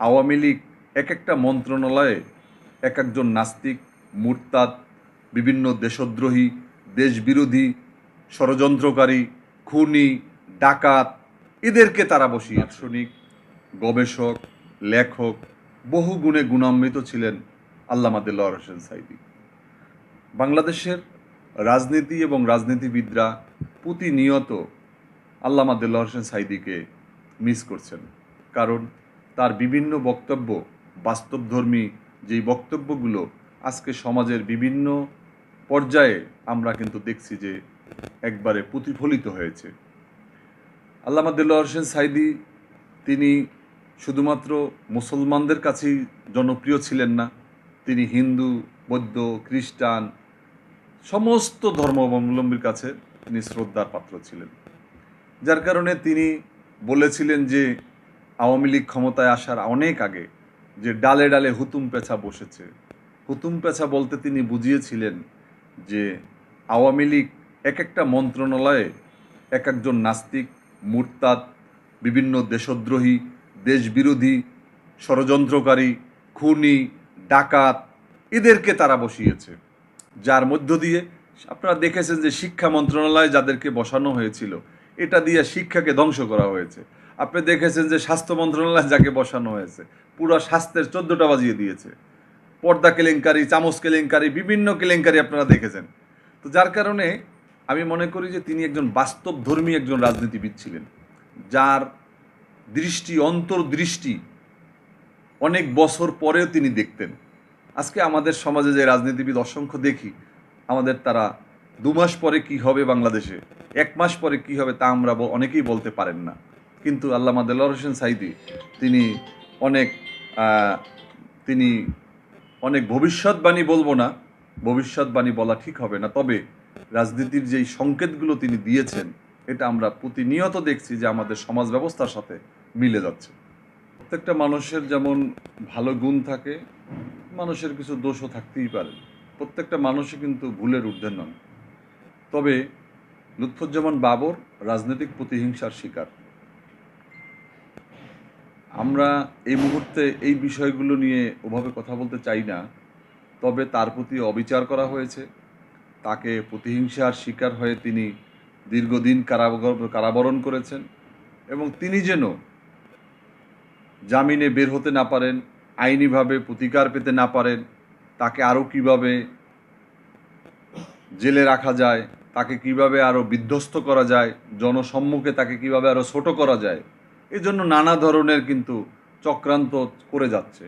আওয়ামী লীগ এক একটা মন্ত্রণালয়ে এক একজন নাস্তিক, মুরতাদ, বিভিন্ন দেশদ্রোহী, দেশবিরোধী, ষড়যন্ত্রকারী, খুনি, ডাকাত, এদেরকে তারা বসিয়ে দার্শনিক গবেষক, লেখক, বহু গুণে গুণান্বিত ছিলেন আল্লামা দেল্লাহ হোসেন সাইদি। বাংলাদেশের রাজনীতি এবং রাজনীতিবিদরা প্রতিনিয়ত আল্লামা দেল্লাহ হোসেন সাইদিকে মিস করছেন। কারণ তার বিভিন্ন বক্তব্য, বাস্তবধর্মী যেই বক্তব্যগুলো আজকে সমাজের বিভিন্ন পর্যায়ে আমরা কিন্তু দেখছি যে একবারে প্রতিফলিত হয়েছে। আল্লামা দেল্লাহ হোসেন সাইদি, তিনি শুধুমাত্র মুসলমানদের কাছেই জনপ্রিয় ছিলেন না, তিনি হিন্দু, বৌদ্ধ, খ্রিস্টান, সমস্ত ধর্মাবলম্বীর কাছে তিনি শ্রদ্ধার পাত্র ছিলেন। যার কারণে তিনি বলেছিলেন যে আওয়ামী লীগ ক্ষমতায় আসার অনেক আগে যে ডালে ডালে হুতুম পেঁচা বসেছে। হুতুম পেঁচা বলতে তিনি বুঝিয়েছিলেন যে আওয়ামী লীগ এক একটা মন্ত্রণালয়ে এক একজন নাস্তিক, মুরতাদ, বিভিন্ন দেশদ্রোহী, দেশবিরোধী, ষড়যন্ত্রকারী, খুনি, ডাকাত এদেরকে তারা বসিয়েছে। যার মধ্য দিয়ে আপনারা দেখেছেন যে শিক্ষা মন্ত্রণালয়ে যাদেরকে বসানো হয়েছিল, এটা দিয়ে শিক্ষাকে ধ্বংস করা হয়েছে। আপনি দেখেছেন যে স্বাস্থ্য মন্ত্রণালয় যাকে বসানো হয়েছে, পুরো স্বাস্থ্যের চোদ্দটা বাজিয়ে দিয়েছে। পর্দা কেলেঙ্কারি, চামচ কেলেঙ্কারি, বিভিন্ন কেলেঙ্কারি আপনারা দেখেছেন। তো যার কারণে আমি মনে করি যে তিনি একজন বাস্তবধর্মী একজন রাজনীতিবিদ ছিলেন, যার দৃষ্টি, অন্তর্দৃষ্টি অনেক বছর পরেও তিনি দেখতেন। আজকে আমাদের সমাজে যে রাজনীতিবিদ অসংখ্য দেখি, আমাদের তারা দু মাস পরে কি হবে বাংলাদেশে, এক মাস পরে কি হবে তা আমরা অনেকেই বলতে পারেন না। কিন্তু আল্লামা দেল্লাহ হোসেন সাইদি, তিনি অনেক তিনি অনেক ভবিষ্যৎবাণী বলব না, ভবিষ্যৎবাণী বলা ঠিক হবে না, তবে রাজনীতির যেই সংকেতগুলো তিনি দিয়েছেন, এটা আমরা প্রতিনিয়ত দেখছি যে আমাদের সমাজ ব্যবস্থার সাথে মিলে যাচ্ছে। প্রত্যেকটা মানুষের যেমন ভালো গুণ থাকে, মানুষের কিছু দোষও থাকতেই পারে। প্রত্যেকটা মানুষই কিন্তু ভুলের ঊর্ধ্বে নন। তবে লুৎফুজ্জামান বাবর রাজনৈতিক প্রতিহিংসার শিকার। আমরা এই মুহূর্তে এই বিষয়গুলো নিয়ে ওভাবে কথা বলতে চাই না, তবে তার প্রতি অবিচার করা হয়েছে। তাকে প্রতিহিংসার শিকার হয়ে তিনি দীর্ঘদিন কারাবর- কারাবরণ করেছেন এবং তিনি যেন জামিনে বের হতে না পারেন, আইনিভাবে প্রতিকার পেতে না পারেন, তাকে আরও কীভাবে জেলে রাখা যায়, তাকে কীভাবে আরও বিধ্বস্ত করা যায়, জনসম্মুখে তাকে কীভাবে আরও ছোট করা যায় এই জন্য নানা ধরনের কিন্তু চক্রান্ত করে যাচ্ছে।